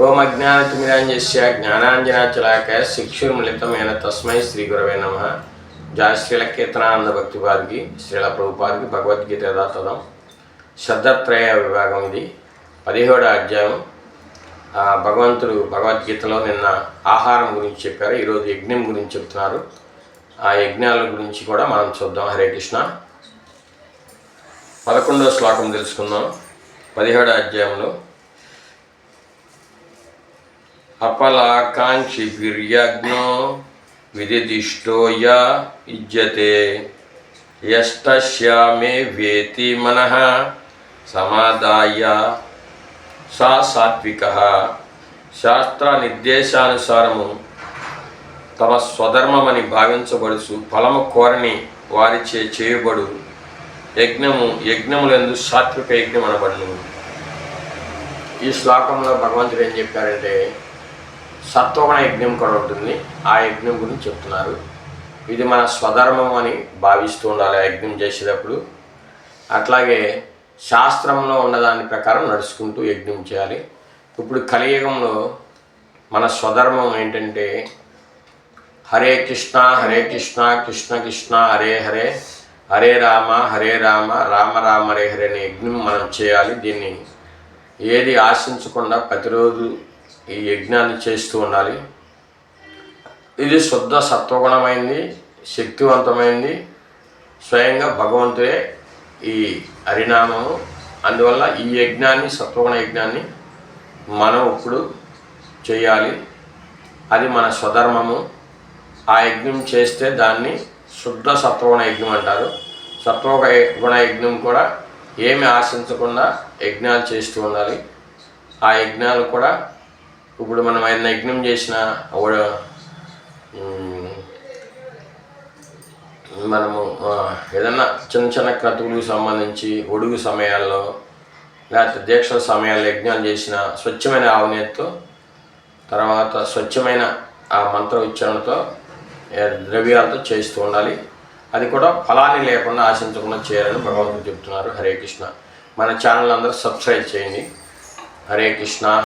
ఓం అజ్ఞానతిమిరాంజస్య జ్ఞానాంజనాచలాక శిక్షుర్మిళితమైన తస్మై శ్రీ గురవే నమ. జాశ్రీల కీర్తనానంద భక్తి వారికి శ్రీల ప్రభుపాదికి భగవద్గీత యథాతథం శ్రద్ధత్రయ విభాగం ఇది పదిహేడో అధ్యాయం ఆ, భగవంతుడు భగవద్గీతలో నిన్న ఆహారం గురించి చెప్పారు. ఈరోజు యజ్ఞం గురించి చెప్తున్నారు. ఆ యజ్ఞాల గురించి కూడా మనం చూద్దాం. హరే కృష్ణ. పదకొండో శ్లోకం తెలుసుకుందాం. పదిహేడో అధ్యాయంలో. అపలాకాంక్షి విర్యజ్ఞో య యుజ్యతే యష్టశ్యామే వేతి మన సమాదాయ సా సాత్విక శాస్త్ర నిర్దేశానుసారము తమ స్వధర్మమని భావించబడుచు ఫలము కోరని వారిచే చేయబడు. యజ్ఞము యజ్ఞములందు సాత్విక యజ్ఞం అనబడును ఈ శ్లోకంలో భగవంతుడు ఏం చెప్పారంటే సత్వగుణ యజ్ఞం కూడా ఉంటుంది. ఆ యజ్ఞం గురించి చెప్తున్నారు. ఇది మన స్వధర్మం అని భావిస్తూ ఉండాలి ఆ యజ్ఞం చేసేటప్పుడు. అట్లాగే శాస్త్రంలో ఉన్నదాని ప్రకారం నడుచుకుంటూ యజ్ఞం చేయాలి. ఇప్పుడు కలియుగంలో మన స్వధర్మం ఏంటంటే హరే కృష్ణ హరే కృష్ణ కృష్ణ కృష్ణ హరే హరే హరే రామ హరే రామ రామ రామ హరే హరే అనే యజ్ఞం మనం చేయాలి. దీన్ని ఏది ఆశించకుండా ప్రతిరోజు ఈ యజ్ఞాన్ని చేస్తూ ఉండాలి. ఇది శుద్ధ సత్వగుణమైంది శక్తివంతమైంది. స్వయంగా భగవంతుడే ఈ హరినామము. అందువల్ల ఈ యజ్ఞాన్ని సత్వగుణ యజ్ఞాన్ని మనం ఇప్పుడు చేయాలి. అది మన స్వధర్మము. ఆ యజ్ఞం చేస్తే దాన్ని శుద్ధ సత్వగుణ యజ్ఞం అంటారు. సత్వగుణ గుణ యజ్ఞం కూడా ఏమి ఆశించకుండా యజ్ఞాలు చేస్తూ ఉండాలి. ఆ యజ్ఞాలు కూడా ఇప్పుడు మనం ఏదైనా యజ్ఞం చేసిన మనము ఏదన్నా చిన్న చిన్న క్రతువులకు సంబంధించి ఒడుగు సమయాల్లో లేకపోతే దీక్షల సమయాల్లో యజ్ఞాలు చేసిన స్వచ్ఛమైన ఆవునేతో తర్వాత స్వచ్ఛమైన ఆ మంత్ర ఉచ్చారణతో ద్రవ్యాలతో చేస్తూ ఉండాలి. అది కూడా ఫలాన్ని లేకుండా ఆశించకుండా చేయాలని భగవంతుడు చెప్తున్నారు. హరే కృష్ణ. మన ఛానల్ అందరూ సబ్స్క్రైబ్ చేయండి. హరే కృష్ణ.